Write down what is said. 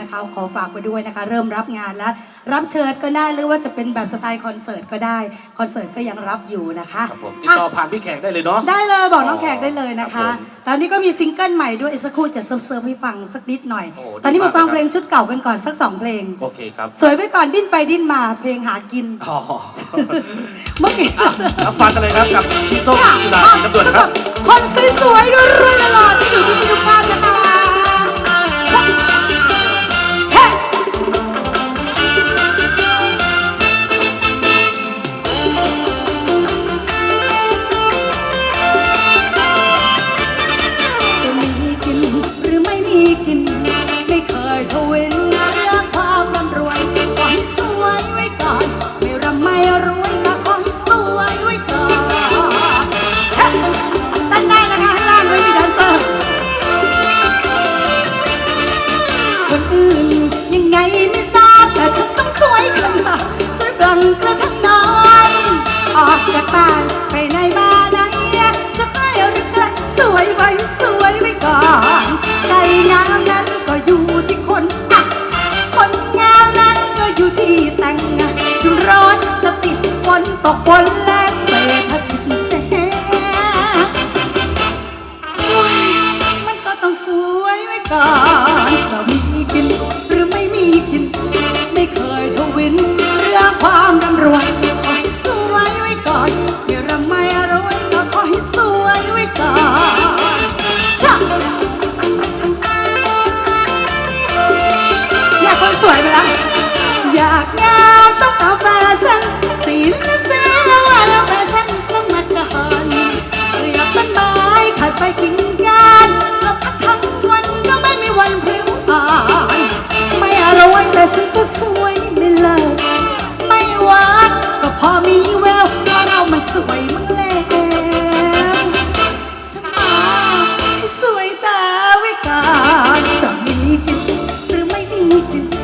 นะคะ ขอฝากไปด้วยนะคะ เริ่มรับงานแล้ว รับเชิญก็ได้หรือว่าจะเป็นแบบสไตล์คอนเสิร์ตก็ได้ คอนเสิร์ตก็ยังรับอยู่นะคะครับผมติดต่อผ่านพี่แขกได้เลยเนาะ ได้เลยบอกน้องแขกได้เลยนะครัคะบผมตอนนี้ก็มีซิงเกิลใหม่ด้วยอีกสักครู่จะเซิร์ฟๆให้ฟังสักนิดหน่อย โอ้ดีตอนนี้มาฟังมากเลยครับ เพลงชุดเก่ากันก่อนสักสองเพลง โอเคครับสวยไว้ก่อนดิ้นไปดิ้นมาเพลงหากินอ๋อเมื่อกี้รับฟังกันเลยครับกับพี่ส้มสุดาสิงห์กำดวนครับ คนสวยๆรวยๆหล่อๆที่อยู่ คนอื่น ยังไงไม่ทราบแต่ฉันต้องสวยขนาดสวยบลังกระทั่งน้อนออกจากบ้านไปไหนมาไหนจะใกล้หรือไกลสวยไว้สวยไว้ก่อนไก่งามนั้นก็อยู่ที่คนอะคนงามนั้นก็อยู่ที่แต่งถึงร้อนจะติดฝนตกฝน จ ไม่